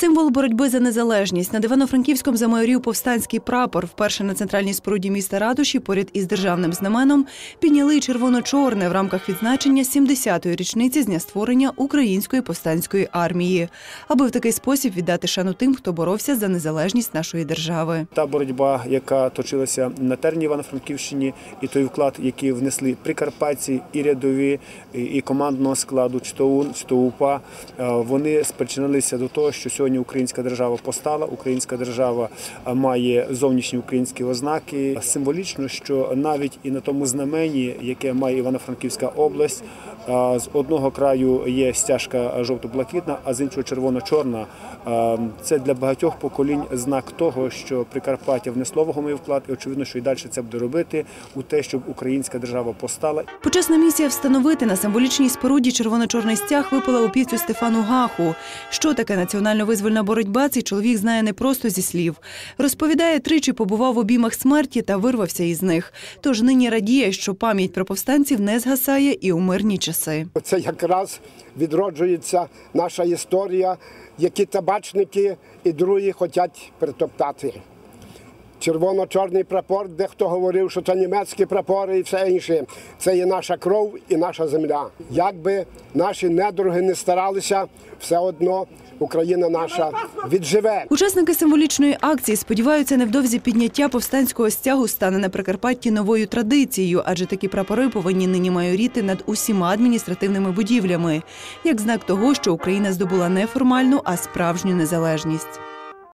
Символ боротьби за незалежність над Івано-Франківськом замайорів повстанський прапор. Вперше на центральній споруді міста Ратуші поряд із державним знаменом підняли червоно-чорне в рамках відзначення 70-ї річниці з дня створення української повстанської армії, аби в такий спосіб віддати шану тим, хто боровся за незалежність нашої держави. Та боротьба, яка точилася на терні Івано-Франківщині, і той вклад, який внесли прикарпатці, і рядові, і- командного складу, чи то УН, чи то УПА, е, вони спричинилися до того, що сьогодні українська держава постала, українська держава е, має зовнішні українські ознаки. Символічно, що навіть і на тому знамені, яке має Івано-Франківська область, е, з одного краю є стяжка жовто-блакитна, а з іншого червоно-чорна. Е, Це для багатьох поколінь знак того, що Прикарпаття внесло вагомий вклад, і очевидно, що і далі це буде робити у те, щоб українська держава постала. Почесна місія встановити на символічній споруді червоно-чорний стяг випала у опівцю Стефану Гаху. Що таке національно-визвольна боротьба, цей чоловік знає не просто зі слів. Розповідає, тричі побував в обіймах смерті та вирвався із них. Тож нині радіє, що пам'ять про повстанців не згасає і у мирні часи. Це якраз відроджується наша історія, які табачники і другі хочуть притоптати. Червоно-чорний прапор, дехто говорив, що це німецькі прапори і все інше. Це є наша кров і наша земля. Як би наші недруги не старалися, все одно Україна наша відживе. Учасники символічної акції сподіваються, невдовзі підняття повстанського стягу стане на Прикарпатті новою традицією, адже такі прапори повинні нині майоріти над усіма адміністративними будівлями, як знак того, що Україна здобула не формальну, а справжню незалежність.